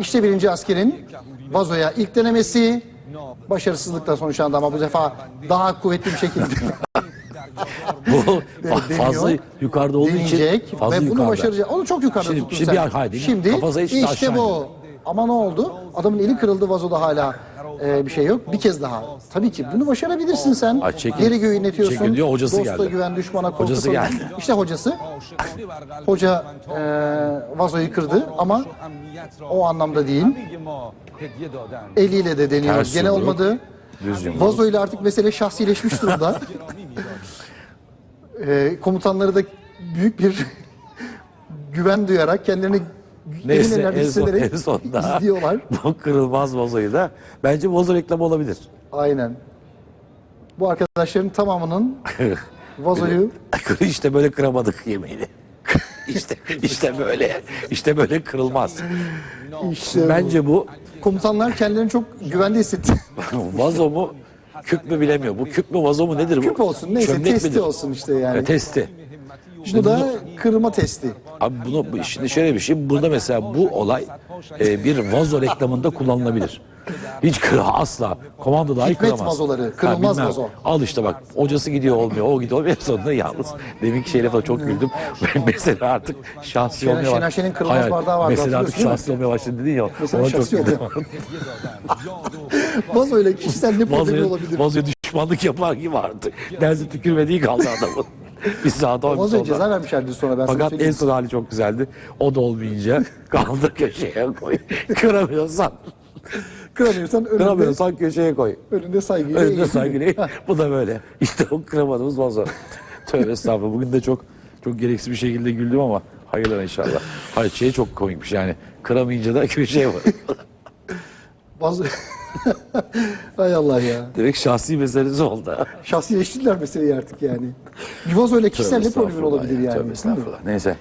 İşte birinci askerin vazoya ilk denemesi başarısızlıkla sonuçlandı ama bu defa daha kuvvetli bir şekilde Bu fazla yukarıda olduğu deneyecek için fazla ve bunu yukarıda. başaracak. Onu çok yukarıda Şimdi- tuttun şimdi sen. bir- mi? Şimdi işte bu. Ama ne oldu? Adamın eli kırıldı vazoda hala e, bir şey yok. Bir kez daha. Tabii ki bunu başarabilirsin sen. Ay, çekin. Geri göğü inletiyorsun. Çekin diyor, hocası Dosta geldi. güven, düşmana korku. Hocası geldi. İşte hocası. Hoca e, vazoyu kırdı ama o anlamda değil. Eliyle de deniyor. Ters Gene yumruk, olmadı. düz yumruk. Vazo ile artık mesele şahsileşmiş durumda. e, komutanları da büyük bir güven duyarak kendilerini Neyse en, son, en sonunda izliyorlar. bu kırılmaz vazoyu da bence vazo reklamı olabilir. Aynen. Bu arkadaşların tamamının vazoyu işte böyle kıramadık yemeğini. işte işte böyle işte böyle kırılmaz. işte Bence bu komutanlar kendilerini çok güvende hissetti. vazo mu küp mü bilemiyor. Bu küp mü vazo mu nedir bu? Küp olsun neyse Çömlek testi midir? olsun işte yani. E, testi. Bu da kırma testi. Abi bunu bu- şimdi şöyle bir şey. Burada mesela bu olay e, bir vazo reklamında kullanılabilir. Hiç kır asla. Komando dahi Hikmet kıramaz. vazoları, kırılmaz bilmem. vazo. Al işte bak. Hocası gidiyor olmuyor. O gidiyor olmuyor. Sonunda yalnız. Deminki şeyle falan çok güldüm. mesela artık şahsi Şener- olmaya Şener Şen'in kırılmaz Hayır, bardağı vardı, Mesela artık hatırlıyorsun şahsi olmaya başladı dedin ya. Mesela ona çok şahsi güldüm. oluyor. Vazo ile kişisel ne problemi Vazoya, olabilir? vazoya düşmanlık yapar gibi vardı. Dersi tükürmediği kaldı adamın. Bir sağda bir Vazoya solda. ceza vermişlerdi sonra ben Fakat en son hali çok güzeldi. O da olmayınca kaldır köşeye koy. Kıramıyorsan, Kıramıyorsan önünde, kıramıyorsan köşeye koy. önünde saygıyla Önünde saygıyla. Bu da böyle. İşte o kıramadığımız vazo. Tövbe estağfurullah. Bugün de çok çok gereksiz bir şekilde güldüm ama hayırlı inşallah. Hayır şey çok komikmiş yani. Kıramayınca da köşeye var. Vazo... Hay Allah ya. Direkt şahsi meselesi oldu. Şahsileştirdiler meseleyi artık yani. Bir vazo ile kişisel ne estağfurullah olabilir ya, yani? Tövbe estağfurullah. Neyse.